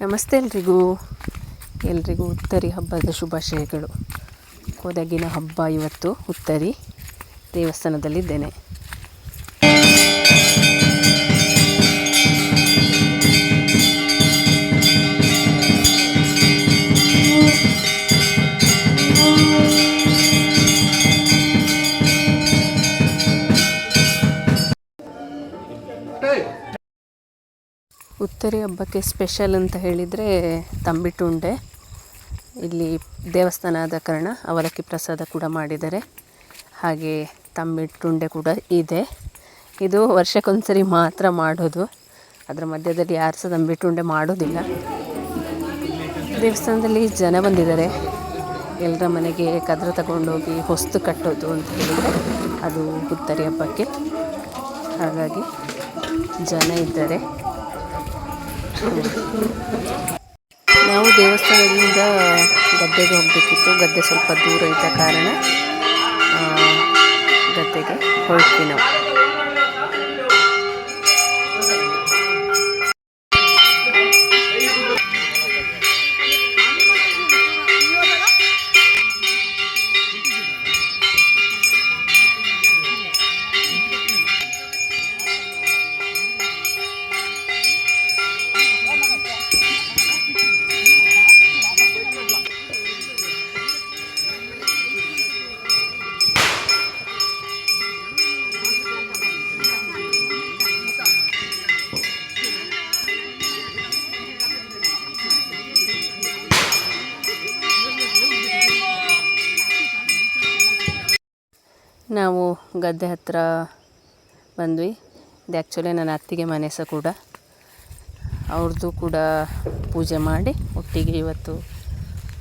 ನಮಸ್ತೆ ಎಲ್ರಿಗೂ. ಎಲ್ರಿಗೂ ಹುತ್ತರಿ ಹಬ್ಬದ ಶುಭಾಶಯಗಳು. ಕೋದಗಿನ ಹಬ್ಬ ಇವತ್ತು ಹುತ್ತರಿ ದೇವಸ್ಥಾನದಲ್ಲಿದ್ದೇನೆ. ಉತ್ತರಿ ಹಬ್ಬಕ್ಕೆ ಸ್ಪೆಷಲ್ ಅಂತ ಹೇಳಿದರೆ ತಂಬಿಟ್ಟು ಉಂಡೆ ಇಲ್ಲಿ ದೇವಸ್ಥಾನ ಆದ ಕಾರಣ ಅವಲಕ್ಕಿ ಪ್ರಸಾದ ಕೂಡ ಮಾಡಿದ್ದಾರೆ. ಹಾಗೆ ತಂಬಿಟ್ಟು ಉಂಡೆ ಕೂಡ ಇದೆ. ಇದು ವರ್ಷಕ್ಕೊಂದ್ಸರಿ ಮಾತ್ರ ಮಾಡೋದು. ಅದರ ಮಧ್ಯದಲ್ಲಿ ಯಾರು ಸಹ ತಂಬಿಟ್ಟು ಉಂಡೆ ಮಾಡೋದಿಲ್ಲ. ದೇವಸ್ಥಾನದಲ್ಲಿ ಜನ ಬಂದಿದ್ದಾರೆ. ಎಲ್ಲರ ಮನೆಗೆ ಕದ್ರ ತಗೊಂಡೋಗಿ ಹೊಸ್ತು ಕಟ್ಟೋದು ಅಂತ ಹೇಳಿದರೆ ಅದು ಉತ್ತರಿ ಹಬ್ಬಕ್ಕೆ. ಹಾಗಾಗಿ ಜನ ಇದ್ದಾರೆ. ನಾವು ದೇವಸ್ಥಾನದಿಂದ ಗದ್ದೆಗೆ ಹೋಗಬೇಕಿತ್ತು. ಗದ್ದೆ ಸ್ವಲ್ಪ ದೂರ ಇದ್ದ ಕಾರಣ ಗದ್ದೆಗೆ ಹೊರಟ್ವಿ ನಾವು. ನಾವು ಗದ್ದೆ ಹತ್ತಿರ ಬಂದ್ವಿ. ಇದು ಆ್ಯಕ್ಚುಲಿ ನನ್ನ ಅತ್ತಿಗೆ ಮನೆ ಸಹ ಕೂಡ. ಅವ್ರದ್ದು ಕೂಡ ಪೂಜೆ ಮಾಡಿ ಒಟ್ಟಿಗೆ ಇವತ್ತು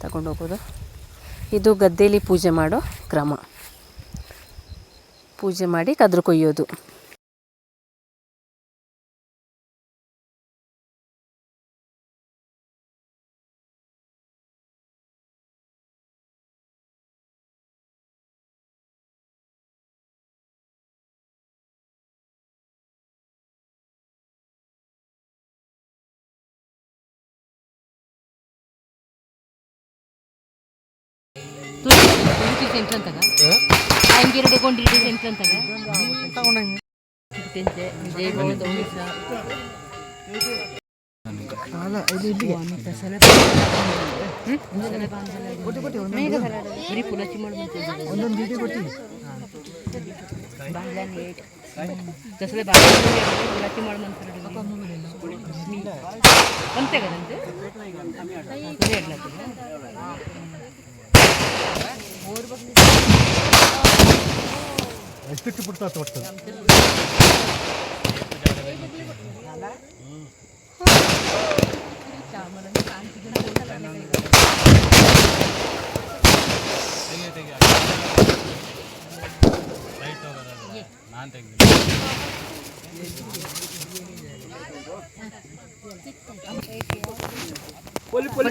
ತಗೊಂಡು ಹೋಗೋದು. ಇದು ಗದ್ದೆಯಲ್ಲಿ ಪೂಜೆ ಮಾಡೋ ಕ್ರಮ. ಪೂಜೆ ಮಾಡಿ ಕದ್ರು ಕೊಯ್ಯೋದು ಎಂಟ್ರಂತಾಗ ಹಂಗಿರಡೆ ಕೊಂಡಿರಿ ಎಂಟ್ರಂತಾಗ ಜೈ ಗೋವಿಂದ ಉಮೇಶ ಬರೀ ಪುಲಚಿ ದಸಳೆ ಪುಲಚಿ ಮಾಡ್ಬಂತಾರೆ ಅಂತೆ ಕದಂತೆ मोर बघली ऐतिक पुढचा आता वाटतं ನಾನು ತೆಗ್ದಿಲ್ಲ ಪೊಲಿ ಪೊಲಿ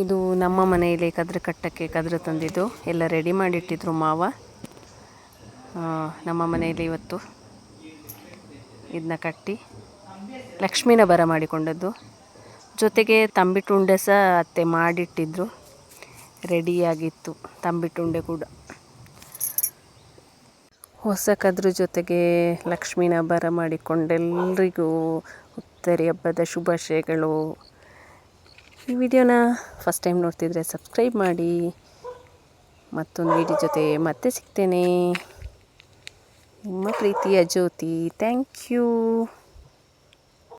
ಇದು ನಮ್ಮ ಮನೆಯಲ್ಲಿ ಕದ್ರ ಕಟ್ಟಕ್ಕೆ ಕದ್ರ ತಂದಿದ್ದು. ಎಲ್ಲ ರೆಡಿ ಮಾಡಿಟ್ಟಿದ್ರು ಮಾವ. ನಮ್ಮ ಮನೆಯಲ್ಲಿ ಇವತ್ತು ಇದನ್ನ ಕಟ್ಟಿ ಲಕ್ಷ್ಮೀನ ಬರ ಮಾಡಿಕೊಂಡದ್ದು. ಜೊತೆಗೆ ತಂಬಿಟ್ಟುಂಡೆ ಸಹ ಅತ್ತೆ ಮಾಡಿಟ್ಟಿದ್ರು. ರೆಡಿಯಾಗಿತ್ತು ತಂಬಿಟ್ಟುಂಡೆ ಕೂಡ. ಹೊಸ ಕದ್ರ ಜೊತೆಗೆ ಲಕ್ಷ್ಮೀನ ಬರ ಮಾಡಿಕೊಂಡೆಲ್ಲರಿಗೂ ಹುತ್ತರಿ ಹಬ್ಬದ ಶುಭಾಶಯಗಳು. ಈ ವಿಡಿಯೋನ ಫಸ್ಟ್ ಟೈಮ್ ನೋಡ್ತಿದ್ರೆ ಸಬ್ಸ್ಕ್ರೈಬ್ ಮಾಡಿ, ಮತ್ತೊಂದು ವಿಡಿಯೋ ಜೊತೆ ಮತ್ತೆ ಸಿಗ್ತೇನೆ. ನಿಮ್ಮ ಪ್ರೀತಿಯ ಜ್ಯೋತಿ ಥ್ಯಾಂಕ್ ಯು